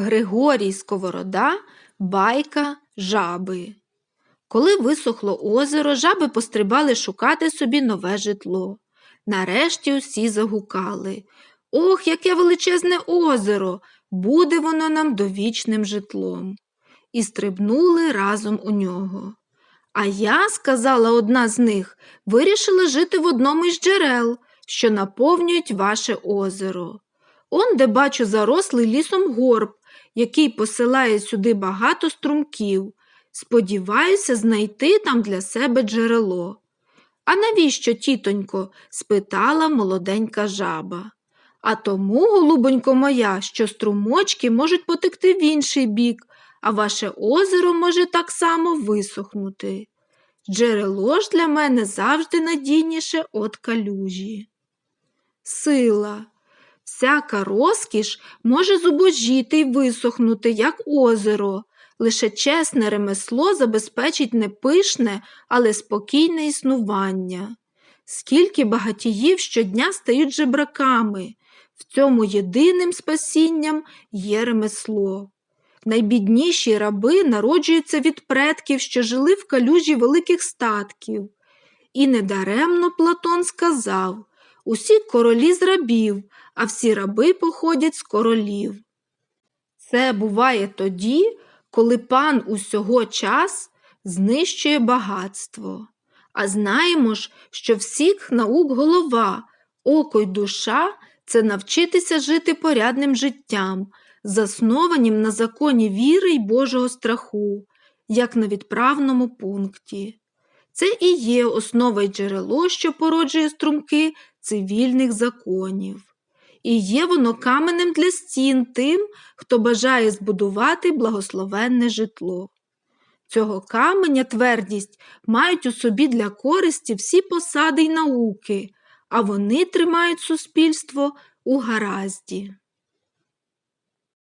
Григорій Сковорода, байка жаби. Коли висохло озеро, жаби пострибали шукати собі нове житло. Нарешті усі загукали. Ох, яке величезне озеро! Буде воно нам довічним житлом. І стрибнули разом у нього. А я, сказала одна з них, вирішила жити в одному із джерел, що наповнюють ваше озеро. Он, де бачу зарослий лісом горб, який посилає сюди багато струмків. Сподіваюся знайти там для себе джерело. А навіщо, тітонько? спитала молоденька жаба. А тому, голубонько моя, що струмочки можуть потекти в інший бік, а ваше озеро може так само висохнути. Джерело ж для мене завжди надійніше от калюжі. Сила. Всяка розкіш може зубожіти й висохнути, як озеро. Лише чесне ремесло забезпечить не пишне, але спокійне існування. Скільки багатіїв щодня стають жебраками, в цьому єдиним спасінням є ремесло. Найбідніші раби народжуються від предків, що жили в калюжі великих статків. І недаремно Платон сказав усі королі з рабів, а всі раби походять з королів. Це буває тоді, коли пан усього час знищує багатство. А знаємо ж, що всіх наук голова, око й душа це навчитися жити порядним життям, заснованим на законі віри й Божого страху, як на відправному пункті. Це і є основа й джерело, що породжує струмки цивільних законів. І є воно каменем для стін тим, хто бажає збудувати благословенне житло. Цього каменя твердість мають у собі для користі всі посади й науки, а вони тримають суспільство у гаразді.